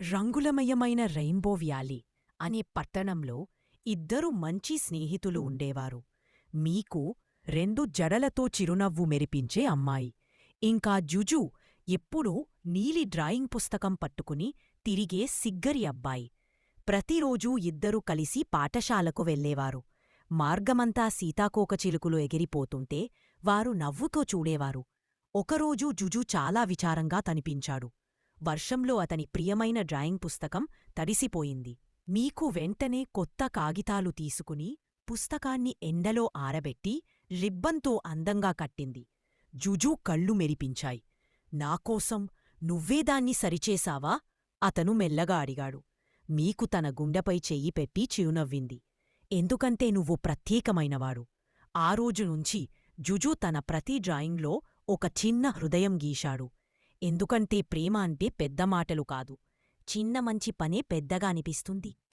రంగులమయమైన rainbow valley అనే పట్టణంలో ఇద్దరు మంచి స్నేహితులు ఉండేవారు. మీకు రెండు జడలతో చిరునవ్వు మెరిపించే అమ్మాయి. ఇంకా జుజు ఎప్పుడూ నీలి డ్రాయింగ్ పుస్తకం పట్టుకుని తిరిగే సిగ్గరి అబ్బాయి. ప్రతిరోజూ ఇద్దరూ కలిసి పాఠశాలకు వెళ్ళేవారు. మార్గమంతా సీతాకోకచిలుకులు ఎగిరిపోతుంటే వారు నవ్వుతో చూడేవారు. ఒకరోజు జుజు చాలా విచారంగా తనిపించాడు. వర్షంలో అతని ప్రియమైన డ్రాయింగ్ పుస్తకం తడిసిపోయింది. మీకు వెంటనే కొత్త కాగితాలు తీసుకుని పుస్తకాన్ని ఎండలో ఆరబెట్టి రిబ్బన్తో అందంగా కట్టింది. జుజూ కళ్ళు మెరిపించాయి. నాకోసం నువ్వే దాన్ని సరిచేశావా? అతను మెల్లగా అడిగాడు. మీకు తన గుండెపై చెయ్యి పెట్టి చిరునవ్వింది. ఎందుకంటే నువ్వు ప్రత్యేకమైనవాడు. ఆ రోజు నుంచి జుజు తన ప్రతి డ్రాయింగ్లో ఒక చిన్న హృదయం గీశాడు. ఎందుకంటే ప్రేమ అంటే పెద్ద మాటలు కాదు. చిన్న మంచి పనే పెద్దగా అనిపిస్తుంది.